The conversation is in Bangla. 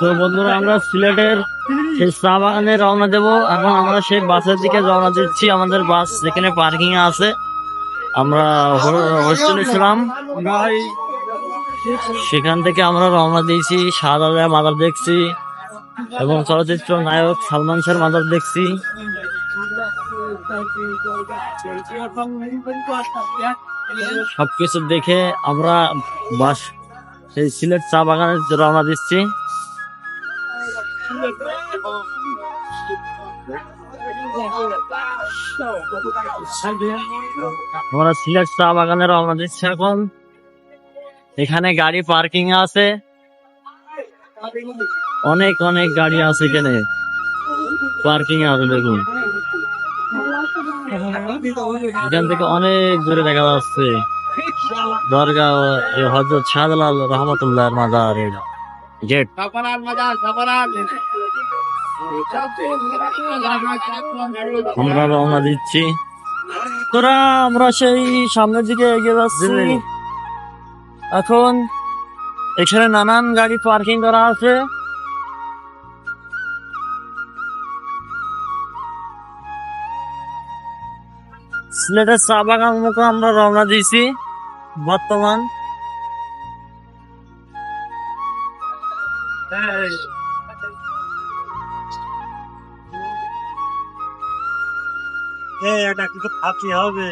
তো বন্ধুরা, আমরা সিলেটের সেই চা বাগানে রওনা দেব। এখন আমরা সেই বাসের দিকে রওনা দিচ্ছি। আমাদের বাস যেখানে পার্কিং আছে। আমরা হোস্টেলে ছিলাম। সেখান থেকে আমরা রওনা দিয়েছি। শাহজালাল মাদার দেখছি। এবং চলচ্চিত্র নায়ক সালমান শাহর মাদার দেখছি। সবকিছু দেখে আমরা বাস সেই সিলেট চা বাগানে রওনা দিচ্ছি। আমরা সিলেট চা বাগানে রওনা দিচ্ছি এখন। এখানে গাড়ি পার্কিং আছে। অনেক অনেক গাড়ি আছে এখানে। পার্কিং আছে, দেখুন। এখান থেকে অনেক দূরে দেখা যাচ্ছে। দরগা হজরত শাহজালাল রহমতুল্লাহ মাজার গেট। আমরা রওনা দিচ্ছি। তোরা আমরা সেই সামনের দিকে এগিয়ে যাচ্ছি। এখন এখানে নানান গাড়ি পার্কিং করা আছে। সিলেটের চা বাগান মতো আমরা রওনা দিয়েছি। বর্তমান। এটা কিছু খাতি হবে।